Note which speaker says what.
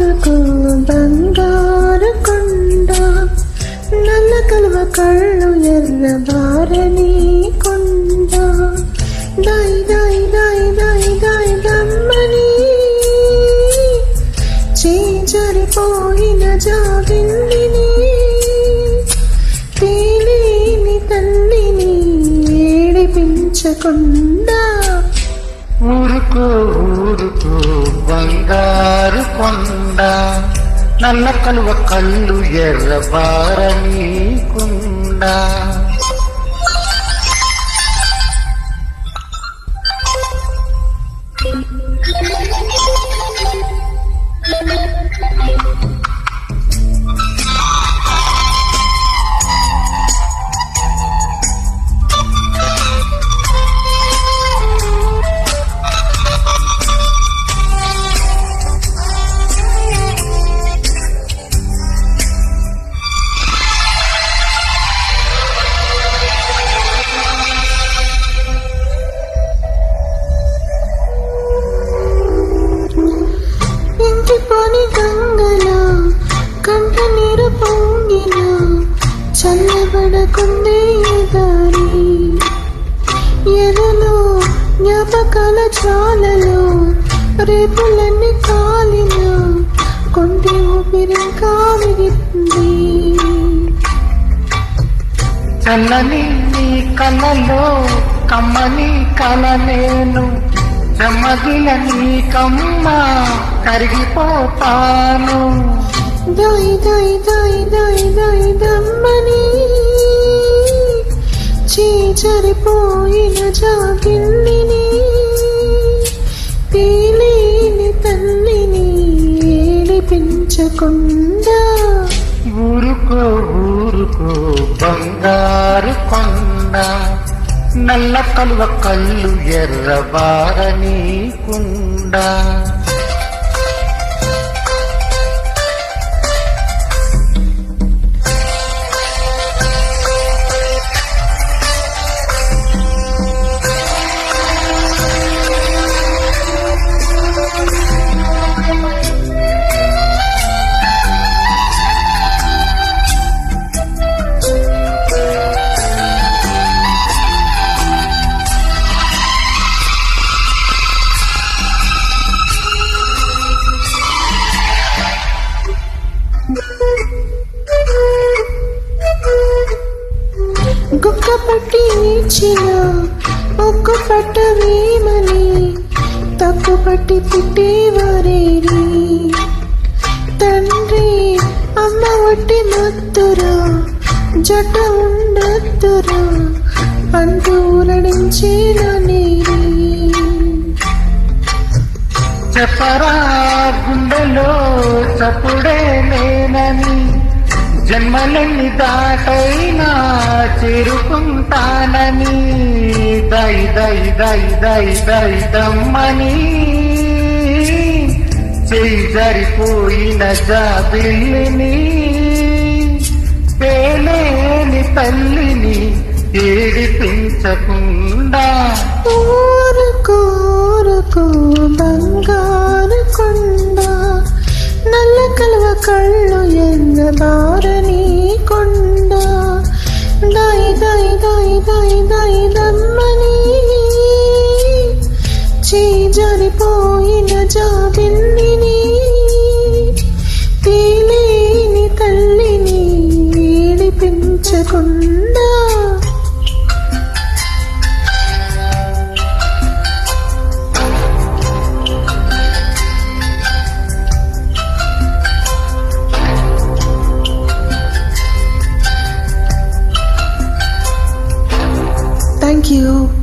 Speaker 1: ఊరుకు బంగారు కొండ నల్ల కలువ కళ్ళు ఎర్ర బారని కొండ దాయి దాయి దాయి దాయి దాయి దమ్మని చేజరిపోయిన జాగిందిని తేలేని తల్లిని ఏడిపించకుండా
Speaker 2: ఊరుకో ఊరుకో బంగారు కొండ. నన్న కలువ కళ్ళు ఎర్ర బారని కుండ
Speaker 1: చల్లబడకుందే దారి ఎదలో జ్ఞాపకాల జ్వాలలో రేపులన్నీ కాలిన కొంటి ఊపిరి కావిరింది
Speaker 2: చల్లని నీ కళ్ళలో కమ్మని కల నేను చెమ్మగిల నీ కమ్మ కరిగిపోతాను.
Speaker 1: దాయి దాయి దాయి దాయి దాయి దమ్మని చనిపోయిన జాగిల్లిని తేలేని తల్లిని ఏడిపించకుండా
Speaker 2: ఊరుకో ఊరుకో బంగారు కొండ నల్ల కలువ కళ్ళు ఎర్రబారని కుండ
Speaker 1: పట్టి ఇచ్చిన ఒక్క పట్టవేమని తప్పు పట్టి పుట్టేవారేరి తండ్రి అమ్మ ఒట్టి మత్తురా జట ఉండత్తురా అంటూ ఊరడించిన నీరి
Speaker 2: చెప్పరా గుండెలో చప్పుడే లేనని జన్మలన్నీ దాటైనా చిరుకుంటానని. దై దై దై దై దై దమ్మని చెయ్యి జరిపోయిన జాబిల్లిని. పేలేని తల్లిని ఏడిపించకుండా.
Speaker 1: ఊరు బంగారు కొండ నల్ల కలువ కళ్ళు ఎన్నదా దయ దయ దయ దయ దమ్మని చేజరిపోయిన జాబిల్లిని తేలేని తల్లిని ఏడిపించకుండా you.